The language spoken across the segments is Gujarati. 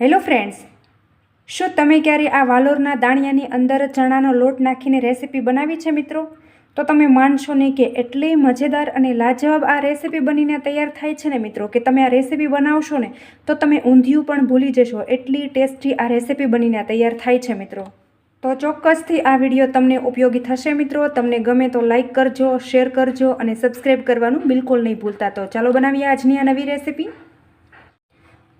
હેલો ફ્રેન્ડ્સ, શું તમે ક્યારે આ વાલોરના દાણિયાની અંદર ચણાનો લોટ નાખીને રેસીપી બનાવી છે મિત્રો? તો તમે માનશો નહીં કે એટલી મજેદાર અને લાજવાબ આ રેસીપી બનીને તૈયાર થાય છે ને મિત્રો, કે તમે આ રેસીપી બનાવશો ને, તો તમે ઊંધિયું પણ ભૂલી જશો. એટલી ટેસ્ટી આ રેસીપી બનીને તૈયાર થાય છે મિત્રો. તો ચોક્કસથી આ વીડિયો તમને ઉપયોગી થશે મિત્રો. તમને ગમે તો લાઇક કરજો, શેર કરજો અને સબસ્ક્રાઈબ કરવાનું બિલકુલ નહીં ભૂલતા. તો ચાલો બનાવીએ આજની આ નવી રેસીપી.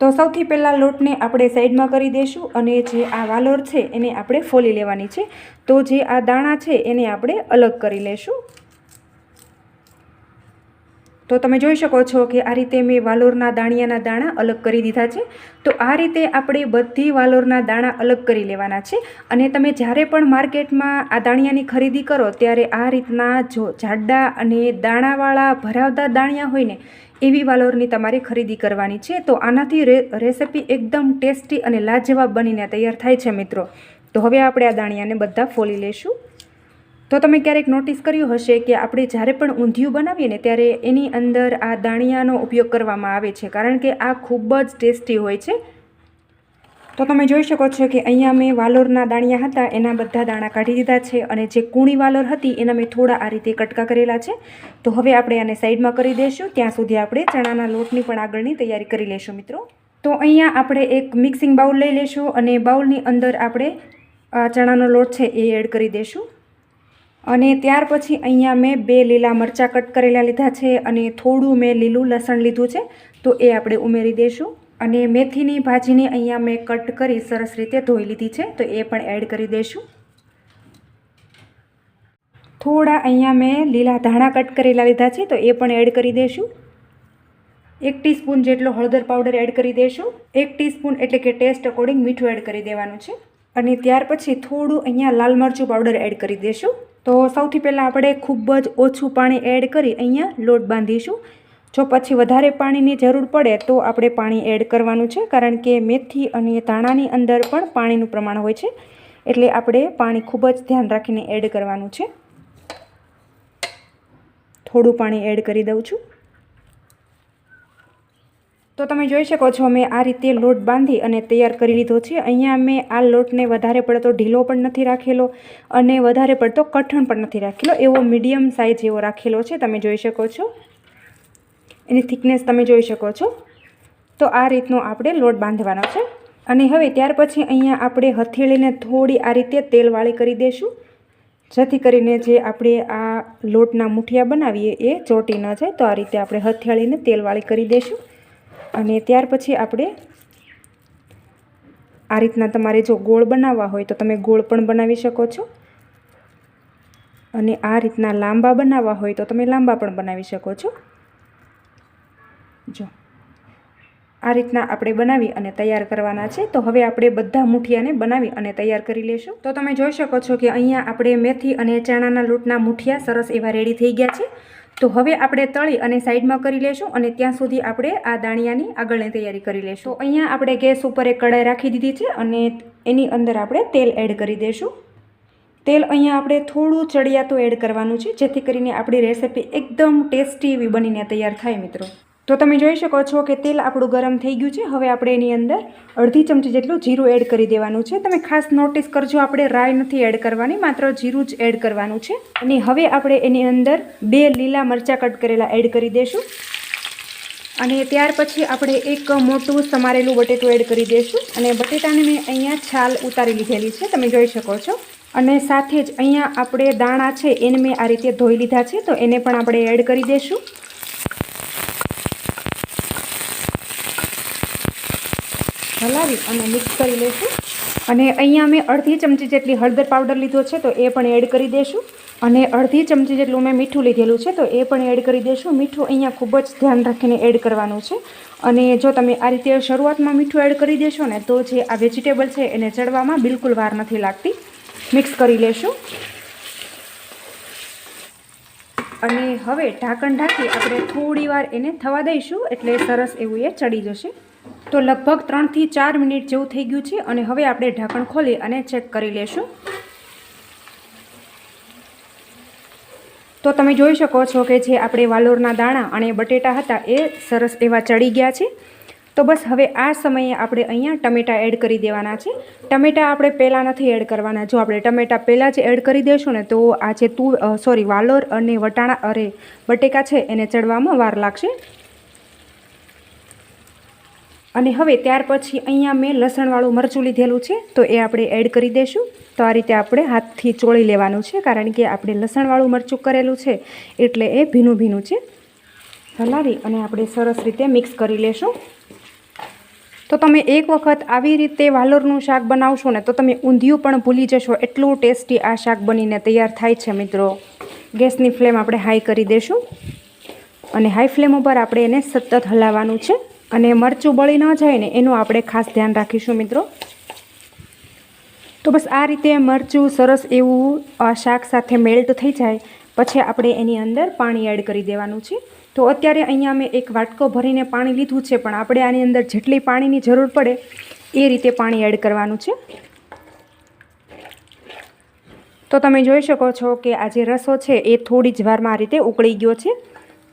તો સૌથી પહેલાં લોટને આપણે સાઈડમાં કરી દઈશું અને જે આ વાલોર છે એને આપણે ફોલી લેવાની છે. તો જે આ દાણા છે એને આપણે અલગ કરી લેશું. તો તમે જોઈ શકો છો કે આ રીતે મેં વાલોરના દાણિયાના દાણા અલગ કરી દીધા છે. તો આ રીતે આપણે બધી વાલોરના દાણા અલગ કરી લેવાના છે. અને તમે જ્યારે પણ માર્કેટમાં આ દાણિયાની ખરીદી કરો, ત્યારે આ રીતના જો જાડા અને દાણાવાળા ભરાવદાર દાણિયા હોય ને, એવી વાલોરની તમારે ખરીદી કરવાની છે. તો આનાથી રેસિપી એકદમ ટેસ્ટી અને લાજવાબ બનીને તૈયાર થાય છે મિત્રો. તો હવે આપણે આ દાણિયાને બધા ફોલી લેશું તો તમે ક્યારેક નોટિસ કર્યું હશે કે આપણે જ્યારે પણ ઊંધિયું બનાવીએ ને ત્યારે એની અંદર આ દાણિયાનો ઉપયોગ કરવામાં આવે છે, કારણ કે આ ખૂબ જ ટેસ્ટી હોય છે. તો તમે જોઈ શકો છો કે અહીંયા મેં વાલોરના દાણિયા હતા, એના બધા દાણા કાઢી દીધા છે અને જે કૂણી વાલોર હતી એના મેં થોડા આ રીતે કટકા કરેલા છે. તો હવે આપણે આને સાઈડમાં કરી દઈશું, ત્યાં સુધી આપણે ચણાના લોટની પણ આગળની તૈયારી કરી લઈશું મિત્રો. તો અહીંયા આપણે એક મિક્સિંગ બાઉલ લઈ લઈશું અને બાઉલની અંદર આપણે ચણાનો લોટ છે એ એડ કરી દઈશું. અને ત્યાર પછી અહીંયા મેં બે લીલા મરચાં કટ કરેલા લીધા છે અને થોડું મેં લીલું લસણ લીધું છે. તો એ આપણે ઉમેરી દઈશું અને મેથીની ભાજીને અહીંયા મેં કટ કરી સરસ રીતે ધોઈ લીધી છે. તો એ પણ એડ કરી દઈશું થોડા અહીંયા મેં લીલા ધાણા કટ કરેલા લીધા છે. તો એ પણ એડ કરી દઈશું એક ટીસ્પૂન જેટલો હળદર પાવડર એડ કરી દઈશું એક ટીસ્પૂન એટલે કે ટેસ્ટ અકોર્ડિંગ મીઠું એડ કરી દેવાનું છે. અને ત્યાર પછી થોડું અહીંયા લાલ મરચું પાવડર એડ કરી દઈશું તો સૌથી પહેલાં આપણે ખૂબ જ ઓછું પાણી એડ કરી અહીંયા લોટ બાંધીશું. જો પછી વધારે પાણીની જરૂર પડે તો આપણે પાણી એડ કરવાનું છે, કારણ કે મેથી અને ધાણાની અંદર પણ પાણીનું પ્રમાણ હોય છે. એટલે આપણે પાણી ખૂબ જ ધ્યાન રાખીને એડ કરવાનું છે. થોડું પાણી એડ કરી દઉં છું. તો તમે જોઈ શકો છો, મેં આ રીતે લોટ બાંધી અને તૈયાર કરી લીધો છે. અહીંયા મેં આ લોટને વધારે પડતો ઢીલો પણ નથી રાખેલો અને વધારે પડતો કઠણ પણ નથી રાખેલો. એવો મીડિયમ સાઇઝ એવો રાખેલો છે, તમે જોઈ શકો છો. એની થિકનેસ તમે જોઈ શકો છો. તો આ રીતનો આપણે લોટ બાંધવાનો છે. અને હવે ત્યાર પછી અહીંયા આપણે હથેળીને થોડી આ રીતે તેલવાળી કરી દઈશું જેથી કરીને જે આપણે આ લોટના મુઠિયા બનાવીએ એ ચોટી ન જાય. તો આ રીતે આપણે હથેળીને તેલવાળી કરી દઈશું અને ત્યાર પછી આપણે આ રીતના તમારે જો ગોળ બનાવવા હોય તો તમે ગોળ પણ બનાવી શકો છો. અને આ રીતના લાંબા બનાવવા હોય તો તમે લાંબા પણ બનાવી શકો છો. જો આ રીતના આપણે બનાવી અને તૈયાર કરવાના છે. તો હવે આપણે બધા મુઠિયાને બનાવી અને તૈયાર કરી લેશું. તો તમે જોઈ શકો છો કે અહીંયા આપણે મેથી અને ચણાના લોટના મુઠિયા સરસ એવા રેડી થઈ ગયા છે. તો હવે આપણે તળી અને સાઈડમાં કરી લેશું અને ત્યાં સુધી આપણે આ દાણિયાની આગળની તૈયારી કરી લેશું. અહીંયા આપણે ગેસ ઉપર એક કડાઈ રાખી દીધી છે અને એની અંદર આપણે તેલ એડ કરી દઈશું તેલ અહીંયા આપણે થોડું ચડિયાતું એડ કરવાનું છે, જેથી કરીને આપણી રેસીપી એકદમ ટેસ્ટી એવી બનીને તૈયાર થાય, મિત્રો. તો તમે જોઈ શકો છો કે તેલ આપણું ગરમ થઈ ગયું છે. હવે આપણે એની અંદર અડધી ચમચી જેટલું જીરું એડ કરી દેવાનું છે. તમે ખાસ નોટિસ કરજો, આપણે રાઈ નથી એડ કરવાની, માત્ર જીરું જ એડ કરવાનું છે. અને હવે આપણે એની અંદર બે લીલા મરચાં કટ કરેલા એડ કરી દઈશું અને ત્યાર પછી આપણે એક મોટું સમારેલું બટેટું એડ કરી દઈશું અને બટેટાને મેં અહીંયા છાલ ઉતારી લીધેલી છે, તમે જોઈ શકો છો. અને સાથે જ અહીંયા આપણે દાણા છે, એને મેં આ રીતે ધોઈ લીધા છે, તો એને પણ આપણે એડ કરી દઈશું હલાવી અને મિક્સ કરી લઈશું અને અહીંયા મેં અડધી ચમચી જેટલી હળદર પાવડર લીધો છે, તો એ પણ એડ કરી દઈશું અને અડધી ચમચી જેટલું મેં મીઠું લીધેલું છે, તો એ પણ એડ કરી દઈશું મીઠું અહીંયા ખૂબ જ ધ્યાન રાખીને એડ કરવાનું છે. અને જો તમે આ રીતે શરૂઆતમાં મીઠું એડ કરી દેશો ને, તો જે આ વેજીટેબલ છે એને ચડવામાં બિલકુલ વાર નથી લાગતી. મિક્સ કરી લેશું. અને હવે ઢાંકણ ઢાંકી આપણે થોડી વાર એને થવા દઈશું, એટલે સરસ એવું એ ચડી જશે. તો લગભગ ત્રણથી ચાર મિનિટ જેવું થઈ ગયું છે અને હવે આપણે ઢાંકણ ખોલી અને ચેક કરી લેશું. તો તમે જોઈ શકો છો કે જે આપણે વાલોરના દાણા અને બટેટા હતા એ સરસ એવા ચડી ગયા છે. તો બસ હવે આ સમયે આપણે અહીંયા ટમેટાં એડ કરી દેવાના છે. ટમેટાં આપણે પહેલાં નથી એડ કરવાના. જો આપણે ટમેટાં પહેલાં જ એડ કરી દઈશું ને તો આ જે તું સોરી વાલોર અને વટાણા અરે બટેકા છે એને ચડવામાં વાર લાગશે. અને હવે ત્યાર પછી અહીંયા મેં લસણવાળું મરચું લીધેલું છે, તો એ આપણે એડ કરી દઈશું તો આ રીતે આપણે હાથથી ચોળી લેવાનું છે, કારણ કે આપણે લસણવાળું મરચું કરેલું છે, એટલે એ ભીનું ભીનું છે. હલાવી અને આપણે સરસ રીતે મિક્સ કરી લેશું. તો તમે એક વખત આવી રીતે વાલોરનું શાક બનાવશો ને, તો તમે ઊંધિયું પણ ભૂલી જશો. એટલું ટેસ્ટી આ શાક બનીને તૈયાર થાય છે મિત્રો. ગેસની ફ્લેમ આપણે હાઈ કરી દઈશું અને હાઈ ફ્લેમ ઉપર આપણે એને સતત હલાવવાનું છે. અને મરચું બળી ન જાય ને એનું આપણે ખાસ ધ્યાન રાખીશું મિત્રો. તો બસ આ રીતે મરચું સરસ એવું શાક સાથે મેલ્ટ થઈ જાય. પછી આપણે એની અંદર પાણી એડ કરી દેવાનું છે. તો અત્યારે અહીંયા મેં એક વાટકો ભરીને પાણી લીધું છે, પણ આપણે આની અંદર જેટલી પાણીની જરૂર પડે એ રીતે પાણી એડ કરવાનું છે. તો તમે જોઈ શકો છો કે આ જે રસો છે એ થોડી જ વારમાં આ રીતે ઉકળી ગયો છે.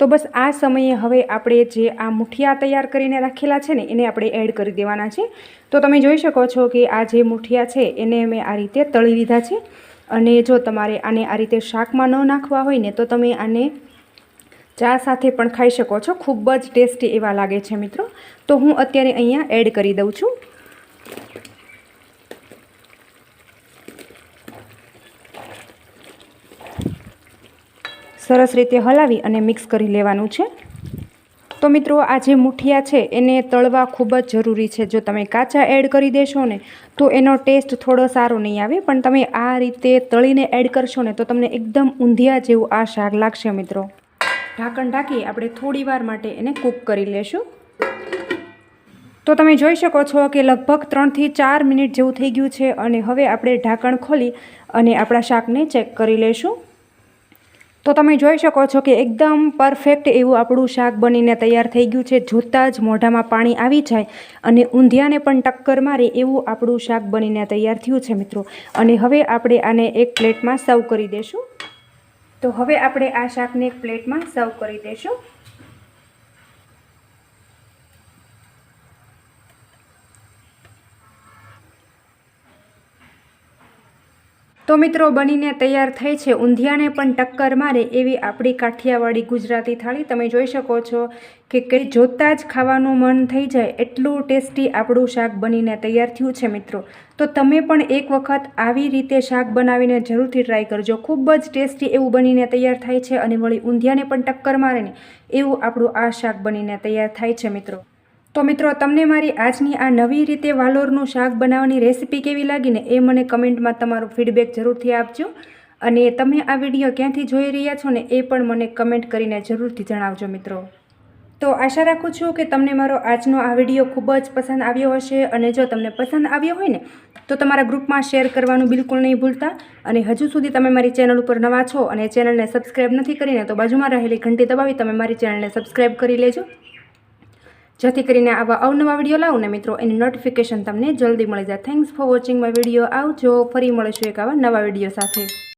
તો બસ આ સમયે હવે આપણે જે આ મુઠિયા તૈયાર કરીને રાખેલા છે ને, એને આપણે એડ કરી દેવાના છે. તો તમે જોઈ શકો છો કે આ જે મુઠિયા છે, એને મેં આ રીતે તળી લીધા છે. અને જો તમારે આને આ રીતે શાકમાં ન નાખવા હોય ને, તો તમે આને ચા સાથે પણ ખાઈ શકો છો. ખૂબ જ ટેસ્ટી એવા લાગે છે મિત્રો. તો હું અત્યારે અહીંયા એડ કરી દઉં છું. સરસ રીતે હલાવી અને મિક્સ કરી લેવાનું છે. તો મિત્રો, આ જે મુઠિયા છે, એને તળવા ખૂબ જ જરૂરી છે. જો તમે કાચા એડ કરી દેશો ને, તો એનો ટેસ્ટ થોડો સારો નહીં આવે. પણ તમે આ રીતે તળીને એડ કરશો ને, તો તમને એકદમ ઊંધિયા જેવું આ શાક લાગશે, મિત્રો. ઢાંકણ ઢાંકી આપણે થોડી વાર માટે એને કૂક કરી લેશું. તો તમે જોઈ શકો છો કે લગભગ ત્રણથી ચાર મિનિટ જેવું થઈ ગયું છે અને હવે આપણે ઢાંકણ ખોલી અને આપણા શાકને ચેક કરી લઈશું તો તમે જોઈ શકો છો કે એકદમ પરફેક્ટ એવું આપણું શાક બનીને તૈયાર થઈ ગયું છે. જોતાં જ મોઢામાં પાણી આવી જાય અને ઊંધિયાને પણ ટક્કર મારે એવું આપણું શાક બનીને તૈયાર થયું છે મિત્રો. અને હવે આપણે આને એક પ્લેટમાં સર્વ કરી દઈશું તો હવે આપણે આ શાકને એક પ્લેટમાં સર્વ કરી દઈશું તો મિત્રો બનીને તૈયાર થઈ છે ઊંધિયાને પણ ટક્કર મારે એવી આપણી કાઠિયાવાડી ગુજરાતી થાળી. તમે જોઈ શકો છો કે કંઈ જોતાં જ ખાવાનું મન થઈ જાય એટલું ટેસ્ટી આપણું શાક બનીને તૈયાર થયું છે મિત્રો. તો તમે પણ એક વખત આવી રીતે શાક બનાવીને જરૂરથી ટ્રાય કરજો. ખૂબ જ ટેસ્ટી એવું બનીને તૈયાર થાય છે અને વળી ઊંધિયાને પણ ટક્કર મારે ને એવું આપણું આ શાક બનીને તૈયાર થાય છે મિત્રો. તો મિત્રો, તમને મારી આજની આ નવી રીતે વાલોરનું શાક બનાવવાની રેસીપી કેવી લાગીને એ મને કમેન્ટમાં તમારો ફીડબેક જરૂરથી આપજો. અને તમે આ વીડિયો ક્યાંથી જોઈ રહ્યા છો ને એ પણ મને કમેન્ટ કરીને જરૂરથી જણાવજો મિત્રો. તો આશા રાખું છું કે તમને મારો આજનો આ વીડિયો ખૂબ જ પસંદ આવ્યો હશે અને જો તમને પસંદ આવ્યો હોય ને, તો તમારા ગ્રુપમાં શેર કરવાનું બિલકુલ નહીં ભૂલતા. અને હજુ સુધી તમે મારી ચેનલ ઉપર નવા છો અને ચેનલને સબસ્ક્રાઈબ નથી કરીને, તો બાજુમાં રહેલી ઘંટી દબાવી તમે મારી ચેનલને સબસ્ક્રાઈબ કરી લેજો. જેથી કરીને આવા અવનવા વીડિયો લાવું ને મિત્રો, એની નોટિફિકેશન તમને જલ્દી મળી જાય. Thanks for watching my video આવજો. ફરી મળીશું એક આવા નવા વીડિયો સાથે.